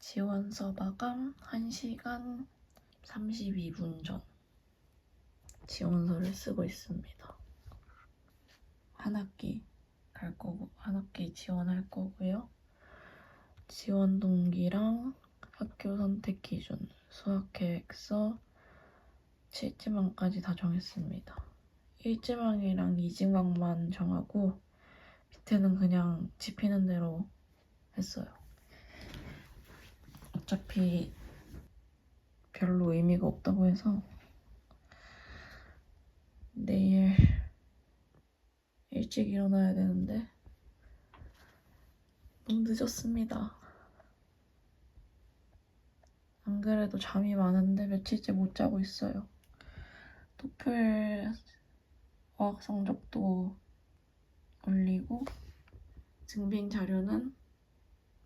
지원서 마감 1시간 32분 전 지원서를 쓰고 있습니다. 한 학기 갈 거고 한 학기 지원할 거고요. 지원 동기랑 학교 선택 기준, 수학 계획서, 7지망까지 다 정했습니다. 1지망이랑 2지망만 정하고 밑에는 그냥 집히는 대로 했어요. 어차피 별로 의미가 없다고 해서 내일 일찍 일어나야 되는데 너무 늦었습니다. 안 그래도 잠이 많은데 며칠째 못 자고 있어요. 토플 어학 성적도 올리고 증빙 자료는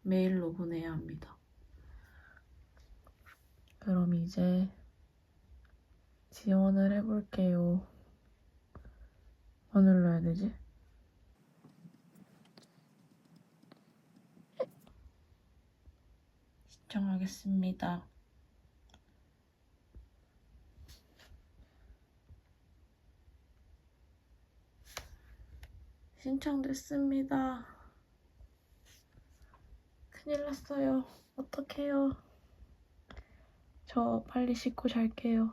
메일로 보내야 합니다. 그럼 이제 지원을 해볼게요. 뭐 눌러야 되지? 시청하겠습니다. 신청됐습니다. 큰일 났어요. 어떡해요. 저 빨리 씻고 잘게요.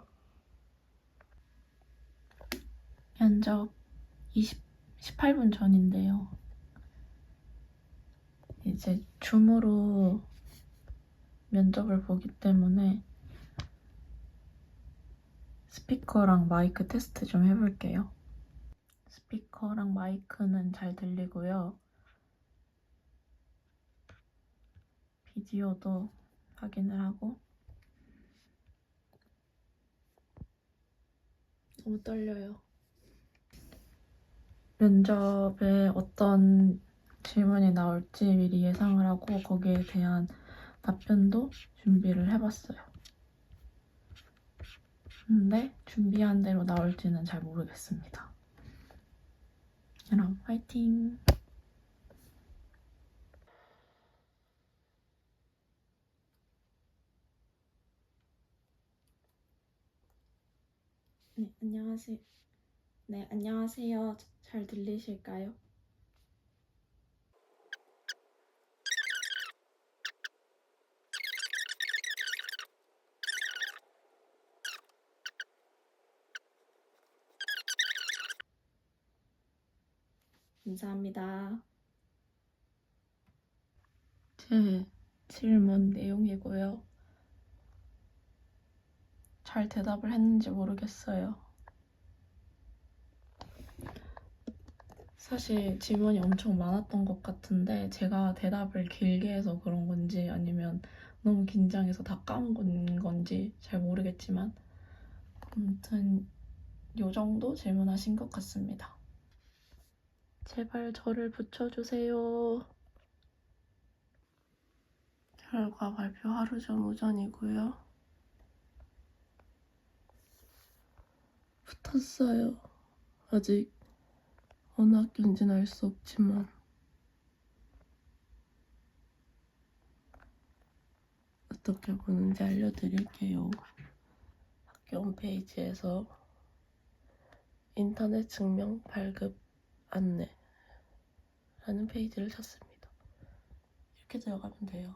면접 20, 18분 전인데요. 이제 줌으로 면접을 보기 때문에 스피커랑 마이크 테스트 좀 해볼게요. 스피커랑 마이크는 잘 들리고요. 비디오도 확인을 하고 너무 떨려요. 면접에 어떤 질문이 나올지 미리 예상을 하고 거기에 대한 답변도 준비를 해봤어요. 근데 준비한 대로 나올지는 잘 모르겠습니다. 그럼 화이팅! 네, 안녕하세요. 네, 안녕하세요. 잘 들리실까요? 감사합니다. 제 질문 내용이고요. 잘 대답을 했는지 모르겠어요. 사실 질문이 엄청 많았던 것 같은데 제가 대답을 길게 해서 그런 건지 아니면 너무 긴장해서 다 까먹은 건지 잘 모르겠지만 아무튼 요 정도 질문하신 것 같습니다. 제발 저를 붙여주세요. 결과 발표 하루 전 오전이고요. 붙었어요. 아직 어느 학교인지는 알 수 없지만 어떻게 보는지 알려드릴게요. 학교 홈페이지에서 인터넷 증명 발급 안내 라는 페이지를 찾습니다. 이렇게 들어가면 돼요.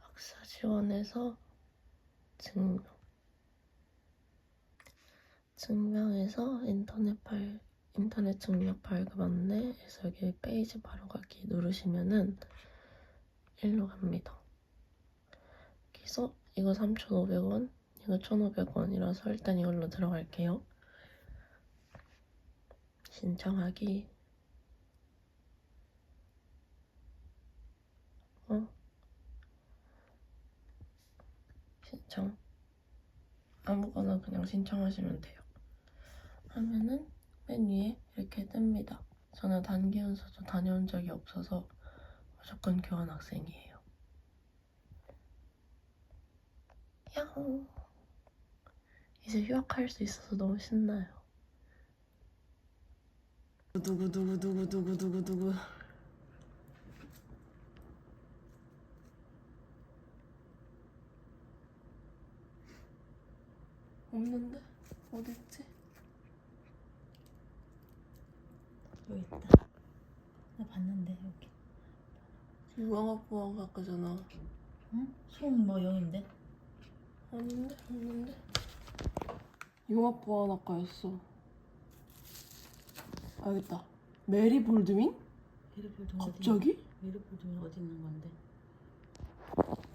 학사 지원에서 증명 증명에서 인터넷 발 인터넷 증명 발급 안내에서 여기 페이지 바로 가기 누르시면은 일로 갑니다. 그래서 이거 3,500원, 이거 1,500원이라서 일단 이걸로 들어갈게요. 신청하기 어? 신청 아무거나 그냥 신청하시면 돼요. 하면은 맨 위에 이렇게 뜹니다. 저는 단기 연수도 다녀온 적이 없어서 무조건 교환 학생이에요. 야호. 이제 휴학할 수 있어서 너무 신나요. 누구 누구 누구 누구 누구 누구 없는데 어딨지? 여기 있다. 나 봤는데 여기. 유광학부학 아까잖아 응? 송뭐 영인데? 아닌데 없는데 융합 보안 학과였어 알겠다 메리 볼드윈? 메리폴드 갑자기? 메리폴드 어디 있는 건데?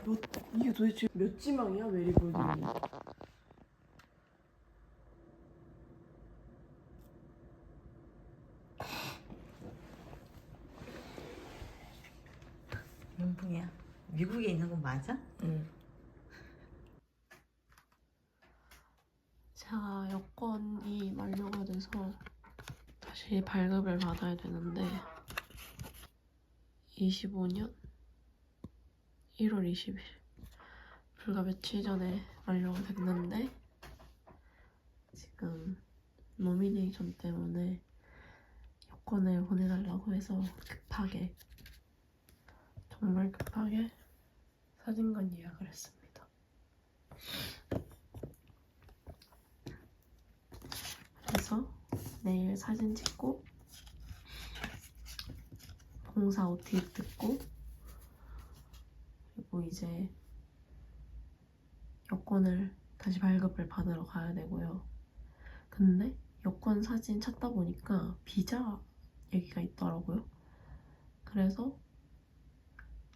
몇, 이게 도대체 몇 지망이야 메리 볼드윈 명풍이야. 미국에 있는 건 맞아? 응 제가 여권이 만료가 돼서 다시 발급을 받아야 되는데 25년 1월 20일 불과 며칠 전에 만료가 됐는데 지금 노미네이션 때문에 여권을 보내달라고 해서 급하게 정말 급하게 사진관 예약을 했습니다. 그래서 내일 사진 찍고 봉사 OT 듣고 그리고 이제 여권을 다시 발급을 받으러 가야 되고요. 근데 여권 사진 찾다 보니까 비자 얘기가 있더라고요. 그래서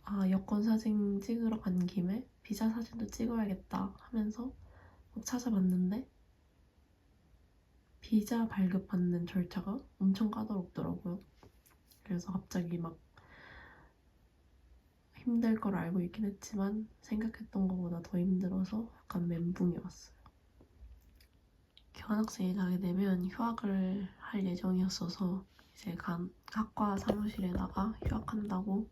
아 여권 사진 찍으러 간 김에 비자 사진도 찍어야겠다 하면서 막 찾아봤는데 비자 발급받는 절차가 엄청 까다롭더라고요. 그래서 갑자기 막 힘들 걸 알고 있긴 했지만 생각했던 것보다 더 힘들어서 약간 멘붕이 왔어요. 교환학생이 가게 되면 휴학을 할 예정이었어서 이제 간 학과 사무실에다가 휴학한다고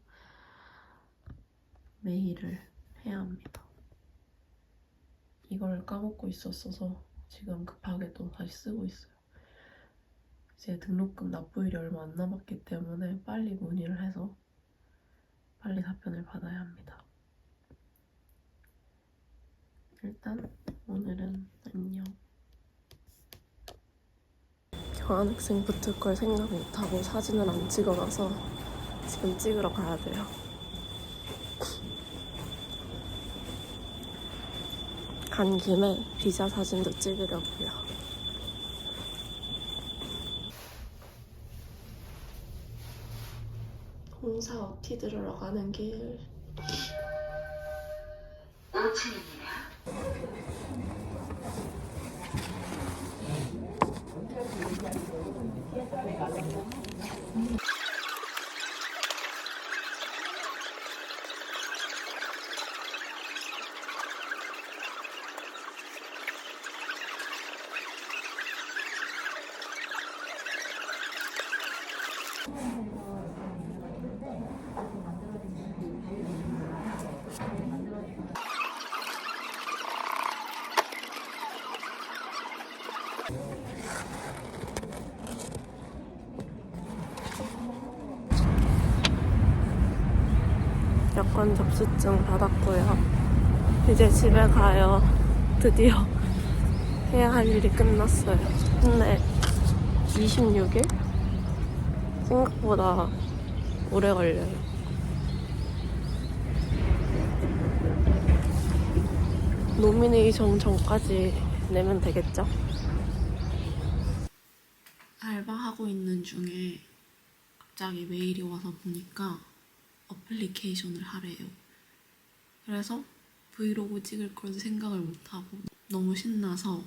메일을 해야 합니다. 이걸 까먹고 있었어서 지금 급하게 또 다시 쓰고 있어요. 이제 등록금 납부일이 얼마 안 남았기 때문에 빨리 문의를 해서 빨리 답변을 받아야 합니다. 일단 오늘은 안녕. 교환학생 걸 생각 못하고 사진을 안 찍어놔서 지금 찍으러 가야 돼요. 간 김에 비자 사진도 찍으려고요. 어티 들으러 가는 길. 여권 접수증 받았고요. 이제 집에 가요. 드디어 해야 할 일이 끝났어요. 근데 26일? 생각보다 오래 걸려요. 노미네이션 전까지 내면 되겠죠? 알바하고 있는 중에 갑자기 메일이 와서 보니까 어플리케이션을 하래요. 그래서 브이로그 찍을 걸 생각을 못하고 너무 신나서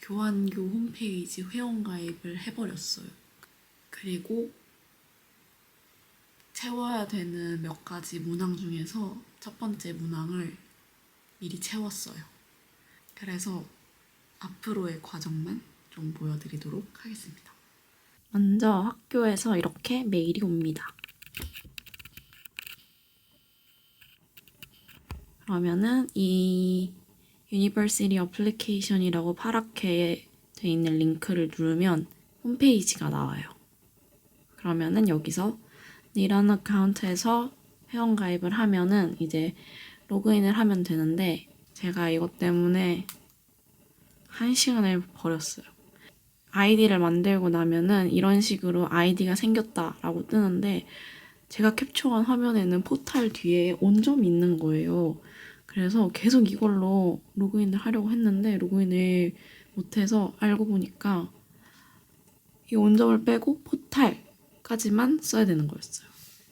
교환교 홈페이지 회원가입을 해버렸어요. 그리고 채워야 되는 몇 가지 문항 중에서 첫 번째 문항을 미리 채웠어요. 그래서 앞으로의 과정만 좀 보여드리도록 하겠습니다. 먼저 학교에서 이렇게 메일이 옵니다. 그러면은 이 유니버시티 어플리케이션이라고 파랗게 돼 있는 링크를 누르면 홈페이지가 나와요. 그러면은 여기서 이런 어카운트에서 회원가입을 하면은 이제 로그인을 하면 되는데 제가 이것 때문에 한 시간을 버렸어요. 아이디를 만들고 나면은 이런 식으로 아이디가 생겼다라고 뜨는데 제가 캡처한 화면에는 포탈 뒤에 온점이 있는 거예요. 그래서 계속 이걸로 로그인을 하려고 했는데 로그인을 못해서 알고 보니까 이 온점을 빼고 포탈까지만 써야 되는 거였어요.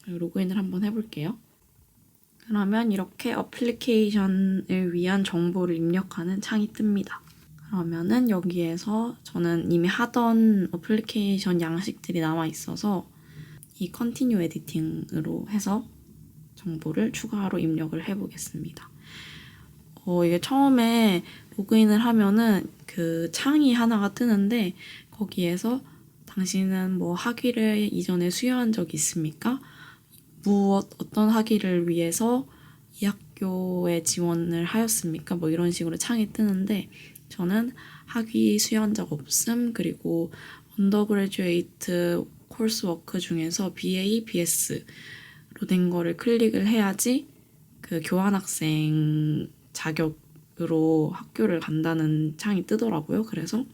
로그인을 한번 해볼게요. 그러면 이렇게 어플리케이션을 위한 정보를 입력하는 창이 뜹니다. 그러면은 여기에서 저는 이미 하던 어플리케이션 양식들이 남아 있어서 이 컨티뉴 에디팅으로 해서 정보를 추가로 입력을 해보겠습니다. 어, 이게 처음에 로그인을 하면은 그 창이 하나가 뜨는데 거기에서 당신은 뭐 학위를 이전에 수여한 적이 있습니까? 무엇 어떤 학위를 위해서 이 학교에 지원을 하였습니까? 뭐 이런 식으로 창이 뜨는데 저는 학위 수여한 적 없음 그리고 언더그레듀에이트 코스워크 중에서 BA, BS로 된 거를 클릭을 해야지 그 교환학생 자격으로 학교를 간다는 창이 뜨더라고요. 그래서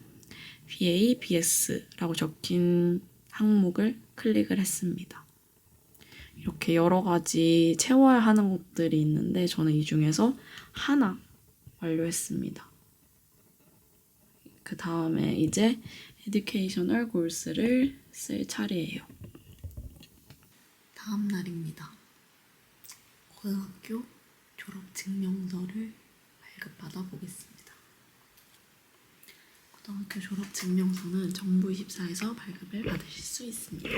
BA, BS라고 적힌 항목을 클릭을 했습니다. 이렇게 여러 가지 채워야 하는 것들이 있는데 저는 이 중에서 하나 완료했습니다. 그 다음에 이제 에듀케이셔널 골스를 쓸 차례예요. 다음 날입니다. 고등학교 졸업 증명서를 발급받아 보겠습니다. 고등학교 졸업 증명서는 정부 24에서 발급을 받으실 수 있습니다.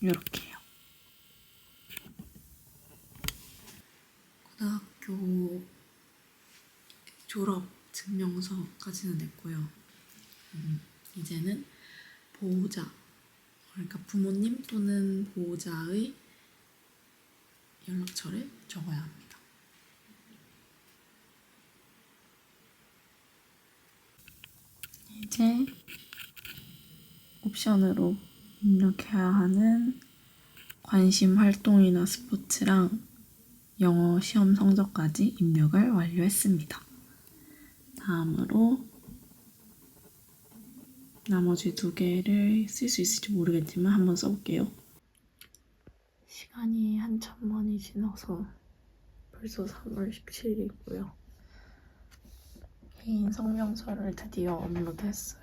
이렇게요. 고등학교 졸업 증명서까지는 냈고요. 음, 이제는 보호자, 그러니까 부모님 또는 보호자의 연락처를 적어야 합니다. 이제 옵션으로 입력해야 하는 관심 활동이나 스포츠랑 영어 시험 성적까지 입력을 완료했습니다. 다음으로 나머지 두 개를 쓸 수 있을지 모르겠지만 한번 써볼게요. 시간이 한참만이 지나서 벌써 3월 17일이고요. 개인 성명서를 드디어 업로드했어요.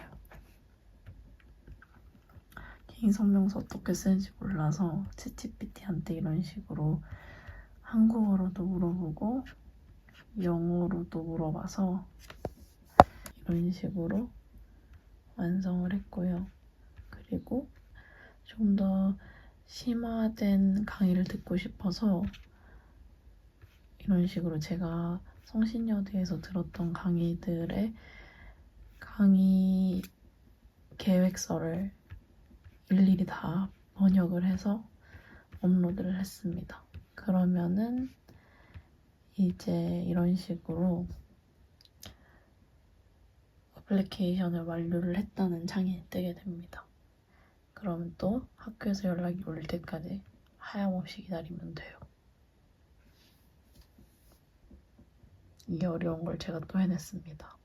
개인 성명서 어떻게 쓰는지 몰라서 챗GPT한테 이런 식으로 한국어로도 물어보고 영어로도 물어봐서 이런 식으로 완성을 했고요. 그리고 좀 더 심화된 강의를 듣고 싶어서 이런 식으로 제가 성신여대에서 들었던 강의들의 강의 계획서를 일일이 다 번역을 해서 업로드를 했습니다. 그러면은 이제 이런 식으로 어플리케이션을 완료를 했다는 창이 뜨게 됩니다. 그럼 또 학교에서 연락이 올 때까지 하염없이 기다리면 돼요. 이게 어려운 걸 제가 또 해냈습니다.